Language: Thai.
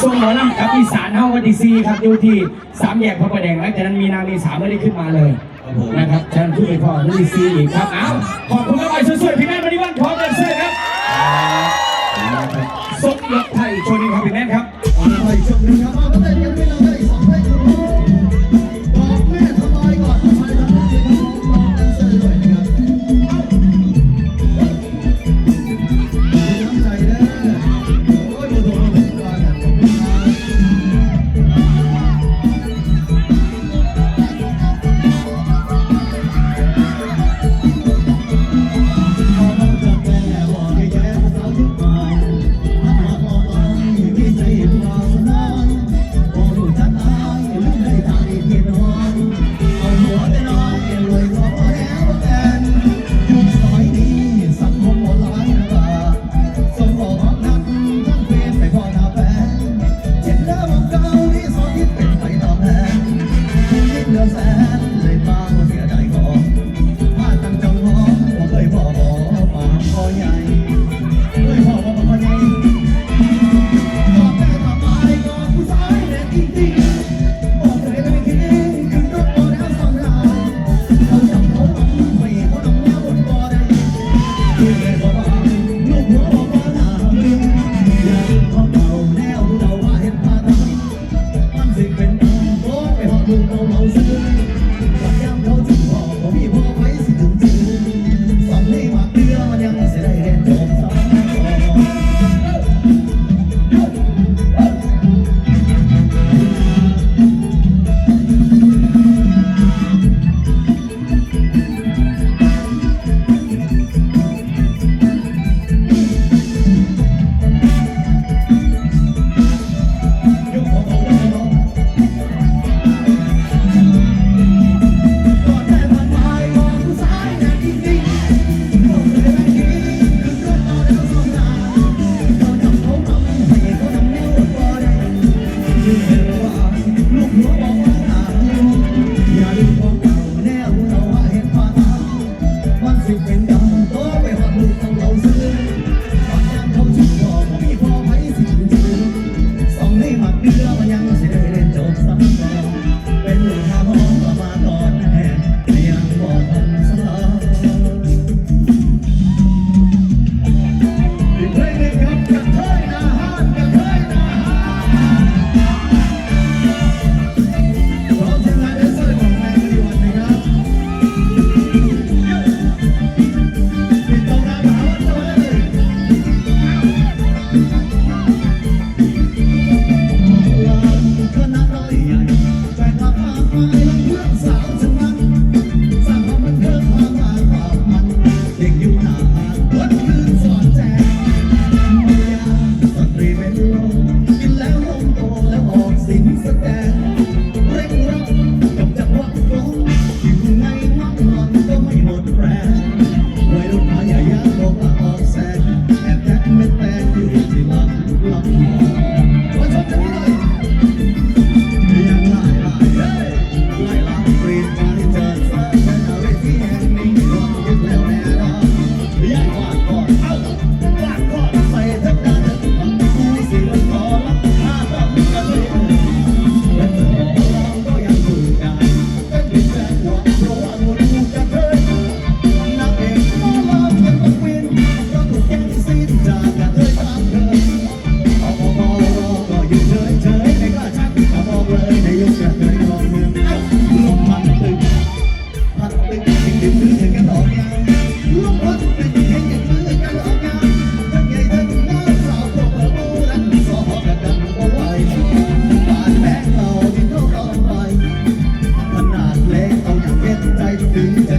ทรงหมอลำกับอีสานเฮาวันที่ซีครับอยู่ที่สามแยกพระประแดงหลังจากนั้นมีนาเมษาไม่ได้ขึ้นมาเลยนะครับเชิญขึ้นไปพ่อวันที่ซีอีกครับอ้าวขอบคุณมากๆสวยๆพี่แม่มา Yeah.